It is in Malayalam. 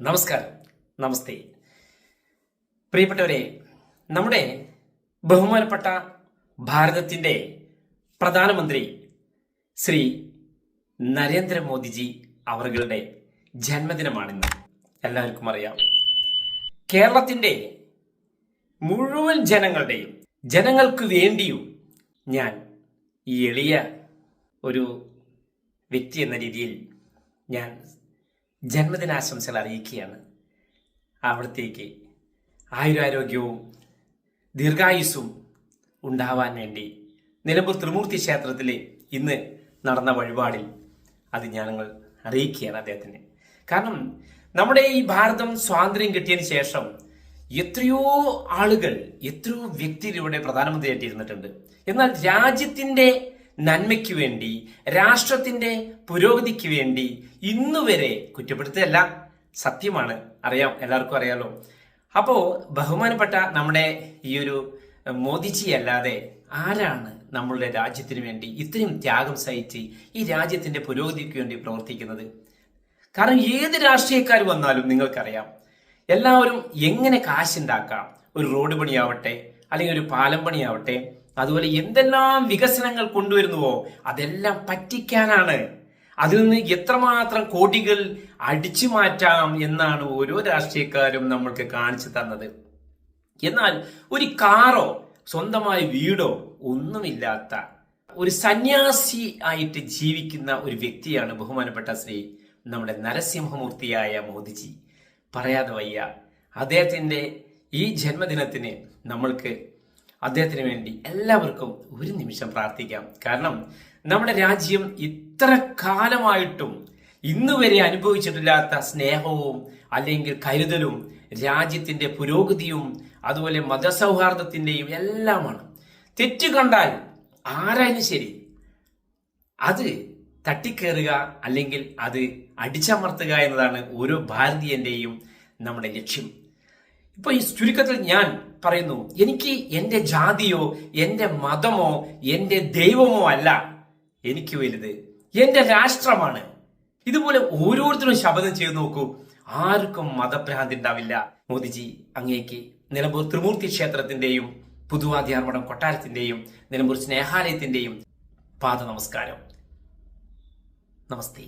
നമസ്കാരം. നമസ്തേ. പ്രിയപ്പെട്ടവരെ നമ്മുടെ ബഹുമാനപ്പെട്ട ഭാരതത്തിന്റെ പ്രധാനമന്ത്രി ശ്രീ നരേന്ദ്രമോദിജി അവരുടെ ജന്മദിനമാണെന്ന് എല്ലാവർക്കും അറിയാം. കേരളത്തിന്റെ മുഴുവൻ ജനങ്ങളുടെയും ജനങ്ങൾക്ക് വേണ്ടിയും ഞാൻ ഈ എളിയ ഒരു വ്യക്തി എന്ന രീതിയിൽ ഞാൻ ജന്മദിനാശംസകൾ അറിയിക്കുകയാണ്. അവിടത്തേക്ക് ആയുരാരോഗ്യവും ദീർഘായുസ്സും ഉണ്ടാവാൻ വേണ്ടി നിലമ്പൂർ ത്രിമൂർത്തി ക്ഷേത്രത്തിൽ ഇന്ന് നടന്ന വഴിപാടിൽ അത് ഞങ്ങൾ അറിയിക്കുകയാണ് അദ്ദേഹത്തിന്. കാരണം നമ്മുടെ ഈ ഭാരതം സ്വാതന്ത്ര്യം കിട്ടിയതിന് ശേഷം എത്രയോ ആളുകൾ എത്രയോ വ്യക്തികൾ പ്രധാനമന്ത്രിയായിട്ട് ഇരുന്നിട്ടുണ്ട് എന്നാൽ രാജ്യത്തിന്റെ നന്മയ്ക്ക് വേണ്ടി രാഷ്ട്രത്തിന്റെ പുരോഗതിക്ക് വേണ്ടി ഇന്നുവരെ കുറ്റപ്പെടുത്തുകയല്ല. സത്യമാണ്. അറിയാം. എല്ലാവർക്കും അറിയാലോ. അപ്പോൾ ബഹുമാനപ്പെട്ട നമ്മുടെ ഈ ഒരു മോദിജി അല്ലാതെ ആരാണ് നമ്മളുടെ രാജ്യത്തിന് വേണ്ടി ഇത്രയും ത്യാഗം സഹിച്ച് ഈ രാജ്യത്തിന്റെ പുരോഗതിക്ക് വേണ്ടി പ്രവർത്തിക്കുന്നത്? കാരണം ഏത് രാഷ്ട്രീയക്കാർ വന്നാലും നിങ്ങൾക്കറിയാം. എല്ലാവരും എങ്ങനെ കാശുണ്ടാക്കാം? ഒരു റോഡ് പണിയാവട്ടെ അല്ലെങ്കിൽ ഒരു പാലം പണിയാവട്ടെ അതുപോലെ എന്തെല്ലാം വികസനങ്ങൾ കൊണ്ടുവരുന്നുവോ അതെല്ലാം പറ്റിക്കാനാണ്. അതിൽ നിന്ന് എത്രമാത്രം കോടികൾ അടിച്ചു മാറ്റാം എന്നാണ് ഓരോ രാഷ്ട്രീയക്കാരും നമ്മൾക്ക് കാണിച്ചു തന്നത്. എന്നാൽ ഒരു കാറോ സ്വന്തമായ വീടോ ഒന്നുമില്ലാത്ത ഒരു സന്യാസി ആയിട്ട് ജീവിക്കുന്ന ഒരു വ്യക്തിയാണ് ബഹുമാനപ്പെട്ട ശ്രീ നമ്മുടെ നരസിംഹമൂർത്തിയായ മോദിജി. പറയാതെ വയ്യ. അദ്ദേഹത്തിന്റെ ഈ ജന്മദിനത്തിന് നമ്മൾക്ക് അദ്ദേഹത്തിന് വേണ്ടി എല്ലാവർക്കും ഒരു നിമിഷം പ്രാർത്ഥിക്കാം. കാരണം നമ്മുടെ രാജ്യം ഇത്ര കാലമായിട്ടും ഇന്ന് വരെ അനുഭവിച്ചിട്ടില്ലാത്ത സ്നേഹവും അല്ലെങ്കിൽ കരുതലും രാജ്യത്തിന്റെ പുരോഗതിയും അതുപോലെ മതസൗഹാർദ്ദത്തിന്റെയും എല്ലാമാണ്. തെറ്റ് കണ്ടാൽ ആരായാലും ശരി അത് തട്ടിക്കേറുക അല്ലെങ്കിൽ അത് അടിച്ചമർത്തുക എന്നതാണ് ഓരോ ഭാരതീയന്റെയും നമ്മുടെ ലക്ഷ്യം. ഇപ്പൊ ഈ ചുരുക്കത്തിൽ ഞാൻ പറയുന്നു എനിക്ക് എന്റെ ജാതിയോ എന്റെ മതമോ എന്റെ ദൈവമോ അല്ല. എനിക്ക് വലുത്. എന്റെ രാഷ്ട്രമാണ്. ഇതുപോലെ ഓരോരുത്തരും ശബ്ദം ചെയ്തു നോക്കൂ. ആർക്കും മതഭ്രാന്തി ഉണ്ടാവില്ല. മോദിജി അങ്ങേക്ക് നിലമ്പൂർ ത്രിമൂർത്തി ക്ഷേത്രത്തിന്റെയും പുതുവാദ്യാർമഠം കൊട്ടാരത്തിന്റെയും നിലമ്പൂർ സ്നേഹാലയത്തിന്റെയും പാദ നമസ്കാരം നമസ്തേ.